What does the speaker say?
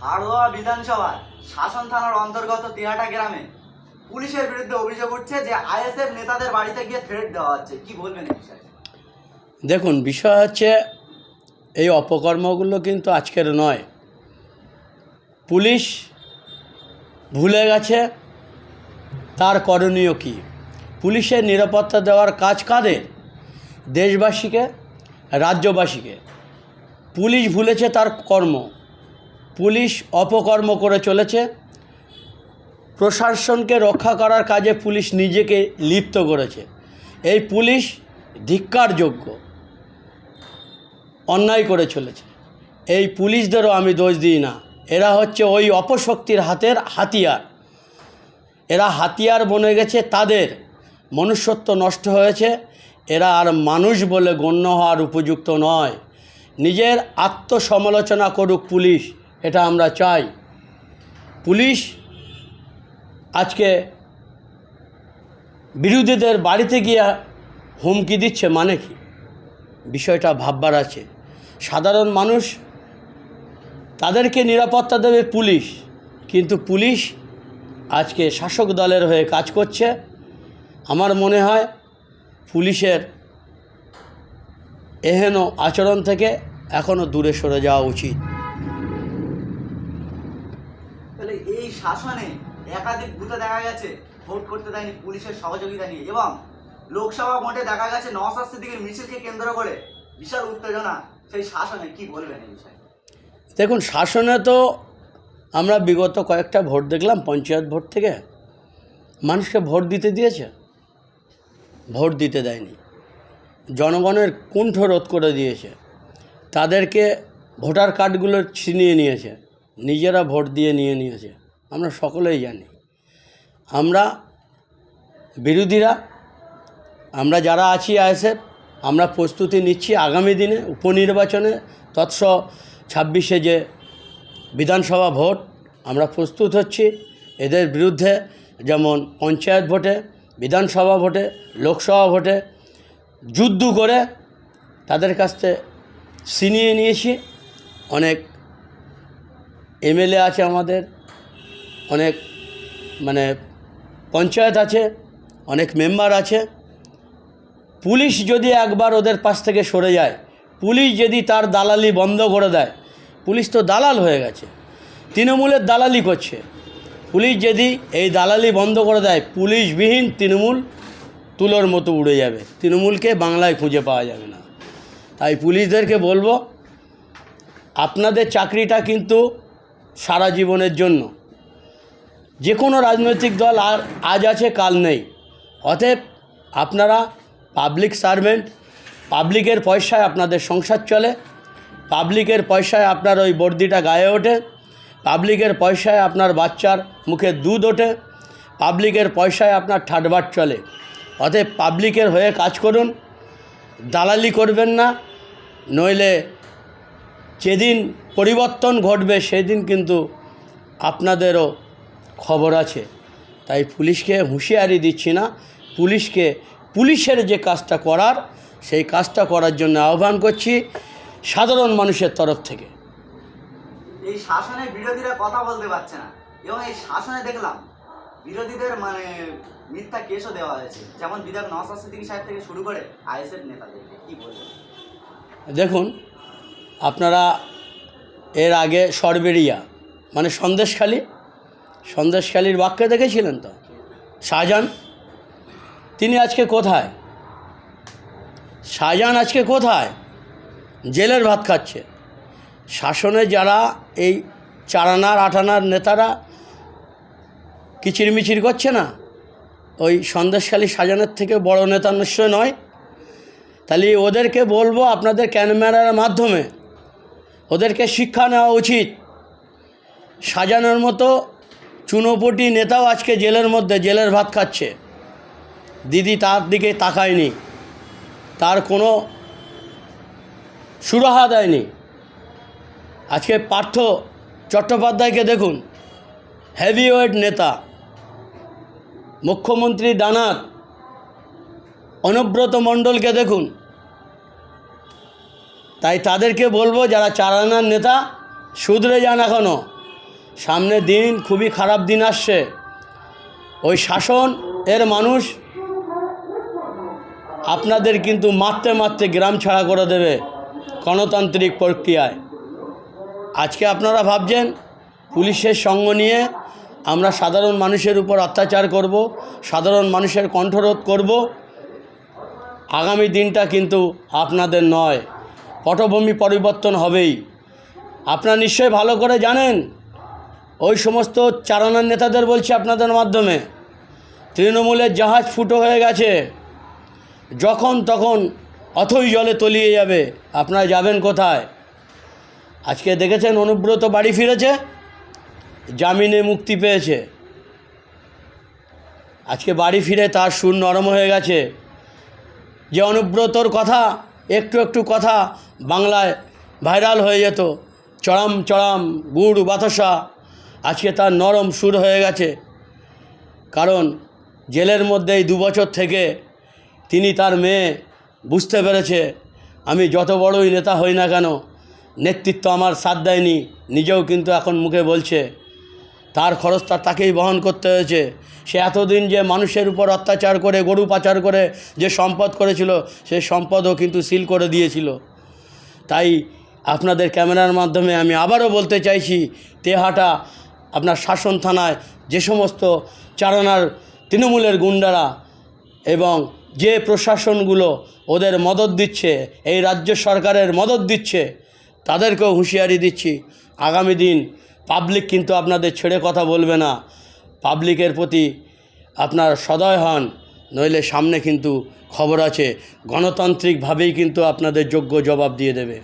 হাড়োয়া বিধানসভার শাসন থানার অন্তর্গত তিহাটা গ্রামে পুলিশের বিরুদ্ধে অভিযোগ উঠছে যে আইএসএফ নেতাদের বাড়িতে গিয়ে থ্রেট দেওয়া হচ্ছে। কি বলবেন দেখুন, বিষয় হচ্ছে এই অপকর্মগুলো কিন্তু আজকের নয়। পুলিশ ভুলে গেছে তার করণীয় কী? পুলিশের নিরাপত্তা দেওয়ার কাজ কাদের? দেশবাসীকে, রাজ্যবাসীকে। পুলিশ ভুলেছে তার কর্ম। পুলিশ অপকর্ম করে চলেছে। প্রশাসনকে রক্ষা করার কাজে পুলিশ নিজেকে লিপ্ত করেছে। এই পুলিশ ধিক্কারযোগ্য। অন্যায় করে চলেছে। এই পুলিশদেরও আমি দোষ দিই না। এরা হচ্ছে ওই অপশক্তির হাতের হাতিয়ার। এরা হাতিয়ার বনে গেছে, তাদের মনুষ্যত্ব নষ্ট হয়েছে। এরা আর মানুষ বলে গণ্য হওয়ার উপযুক্ত নয়। নিজের আত্মসমালোচনা করুক পুলিশ। এটা আমরা চাই। পুলিশ আজকে বিরোধীদের বাড়িতে গিয়ে হুমকি দিচ্ছে মানে কি? বিষয়টা ভাববার আছে। সাধারণ মানুষ তাদেরকে নিরাপত্তা দেবে পুলিশ, কিন্তু পুলিশ আজকে শাসক দলের হয়ে কাজ করছে। আমার মনে হয় পুলিশের এহেন আচরণ থেকে এখনও দূরে সরে যাওয়া উচিত। তাহলে এই শাসনে একাধিক বুথে দেখা গেছে। ভোট করতে দেয়নি, পুলিশের সহযোগিতা নিয়ে। এবং লোকসভা ভোটে দেখা গেছে নওসাদ সিদ্দিকের মিছিলকে কেন্দ্র করে বিশাল উত্তেজনা। সেই শাসনে কি বলবেন এই বিষয়ে? দেখুন, শাসনে তো আমরা বিগত কয়েকটা ভোট দেখলাম, পঞ্চায়েত ভোট থেকে। মানুষকে ভোট দিতে দিয়েছে, ভোট দিতে দেয়নি। জনগণের কুণ্ঠ রোধ করে দিয়েছে। তাদেরকে ভোটার কার্ডগুলো ছিনিয়ে নিয়েছে। নিজেরা ভোট দিয়ে নিয়ে নিয়েছে। আমরা সকলেই জানি। আমরা বিরোধীরা, আমরা যারা আছি আইএসএফ, আমরা প্রস্তুতি নিচ্ছি আগামী দিনে উপনির্বাচনে। তৎস ছাব্বিশে যে বিধানসভা ভোট, আমরা প্রস্তুত হচ্ছি। এদের বিরুদ্ধে যেমন পঞ্চায়েত ভোটে, বিধানসভা ভোটে, লোকসভা ভোটে যুদ্ধ করে তাদের কাছ থেকে ছিনিয়ে নিয়েছি। অনেক এমএলএ আছে আমাদের, অনেক মানে পঞ্চায়েত আছে, অনেক মেম্বার আছে। পুলিশ যদি একবার ওদের পাশ থেকে সরে যায়, পুলিশ যদি তার দালালি বন্ধ করে দেয়, পুলিশ তো দালাল হয়ে গেছে, তৃণমূলের দালালি করছে। পুলিশ যদি এই দালালি বন্ধ করে দেয়, পুলিশবিহীন তৃণমূল তুলোর মতো উড়ে যাবে, তৃণমূলকে বাংলায় খুঁজে পাওয়া যাবে না। তাই পুলিশদেরকে বলব, আপনাদের চাকরিটা কিন্তু সারা জীবনের জন্য। যে কোনো রাজনৈতিক দল আর আজ আছে, কাল নেই। অতএব আপনারা পাবলিক সার্ভেন্ট পাবলিকের পয়সায় আপনাদের সংসার চলে পাবলিকের পয়সায় আপনার ওই বর্দিটা গায়ে ওঠে পাবলিকের পয়সায় আপনার বাচ্চার মুখে দুধ ওঠে পাবলিকের পয়সায় আপনার ঠাটবাট চলে। অতএব পাবলিকের হয়ে কাজ করুন, দালালি করবেন না, নইলে যেদিন পরিবর্তন ঘটবে সেদিন কিন্তু আপনাদেরও খবর আছে। তাই পুলিশকে হুঁশিয়ারি দিচ্ছি না। পুলিশকে পুলিশের যে কাজটা করার সেই কাজটা করার জন্য আহ্বান করছি সাধারণ মানুষের তরফ থেকে। এই শাসনে বিরোধীরা কথা বলতে পারছে না। এবং এই শাসনে দেখলাম বিরোধীদের মানে মিথ্যা কেসও দেওয়া হয়েছে। যেমন বিধায়ক সিদ্দিকী সাহেব থেকে শুরু করে আইএসএফ নেতাদেরকে। কি বলবেন? দেখুন আপনারা এর আগে সরবেরিয়া মানে সন্দেশখালী, সন্দেশখালীর বাক্যে দেখেছিলেন তো? শাহজাহান, তিনি আজকে কোথায়? শাহজাহান আজকে কোথায়? জেলের ভাত খাচ্ছে। শাসনে যারা এই চারানার, আটানার নেতারা কিচিরমিচির করছে না, ওই সন্দেশখালী শাহজাহানের থেকে বড় নেতা নিশ্চয় নয়? তাহলে ওদেরকে বলব আপনাদের ক্যামেরার মাধ্যমে ওদেরকে শিক্ষা নেওয়া উচিত। সাজানোর মতো চুনোপটি নেতাও আজকে জেলের মধ্যে, জেলের ভাত খাচ্ছে। দিদি তার দিকে তাকায়নি। তার কোনো সুরাহা দেয়নি। আজকে পার্থ চট্টোপাধ্যায়কে দেখুন হেভিওয়েট নেতা। মুখ্যমন্ত্রী ডানাত, অনুব্রত মণ্ডলকে দেখুন তাই তাদেরকে বলব, যারা চারানার নেতা, শুধরে যান এখনও সামনে দিন, খুবই খারাপ দিন আসছে। ওই শাসন, এর মানুষ আপনাদের কিন্তু মারতে মারতে গ্রাম ছাড়া করে দেবে গণতান্ত্রিক প্রক্রিয়ায়। আজকে আপনারা ভাবছেন, পুলিশের সঙ্গ নিয়ে আমরা সাধারণ মানুষের উপর অত্যাচার করব, সাধারণ মানুষের কণ্ঠরোধ করব, আগামী দিনটা কিন্তু আপনাদের নয়। পটভূমি পরিবর্তন হবেই। আপনারা নিশ্চয়ই ভালো করে জানেন, ওই সমস্ত চারানার নেতাদের বলছি আপনাদের মাধ্যমে। তৃণমূলের জাহাজ ফুটো হয়ে গেছে। যখন তখন অথই জলে তলিয়ে যাবে। আপনারা যাবেন কোথায়? আজকে দেখেছেন অনুব্রত বাড়ি ফিরেছে, জামিনে মুক্তি পেয়েছে। আজকে বাড়ি ফিরে তার সুর নরম হয়ে গেছে। যে অনুব্রতর কথা, একটু একটু কথা বাংলায় ভাইরাল হয়ে যেত। চড়াম চড়াম, গুড়, বাতাসা। আজকে তার নরম সুর হয়ে গেছে। কারণ জেলের মধ্যে এই দু বছর থেকে তিনি তার মেয়ে বুঝতে পেরেছে, আমি যত বড়ই নেতা হই না কেন, নেতৃত্ব আমার সাথ দেয়নি, নিজেও কিন্তু এখন মুখে বলছে। তার খরচটা তাকেই বহন করতে হয়েছে। সে এতদিন যে মানুষের উপর অত্যাচার করে, গরু পাচার করে যে সম্পদ করেছিল সেই সম্পদও কিন্তু সিল করে দিয়েছিল। তাই আপনাদের ক্যামেরার মাধ্যমে আমি আবারও বলতে চাইছি, তেহাটা আপনার শাসন থানায় যে সমস্ত চারানার তৃণমূলের গুন্ডারা এবং যে প্রশাসনগুলো ওদের মদত দিচ্ছে, এই রাজ্য সরকারের মদত দিচ্ছে, তাদেরকেও হুঁশিয়ারি দিচ্ছি। আগামী দিন পাবলিক কিন্তু আপনাদের ছেড়ে কথা বলবে না। পাবলিকের প্রতি আপনার সদয় হন। নইলে সামনে কিন্তু খবর আছে গণতান্ত্রিকভাবেই কিন্তু আপনাদের যোগ্য জবাব দিয়ে দেবে।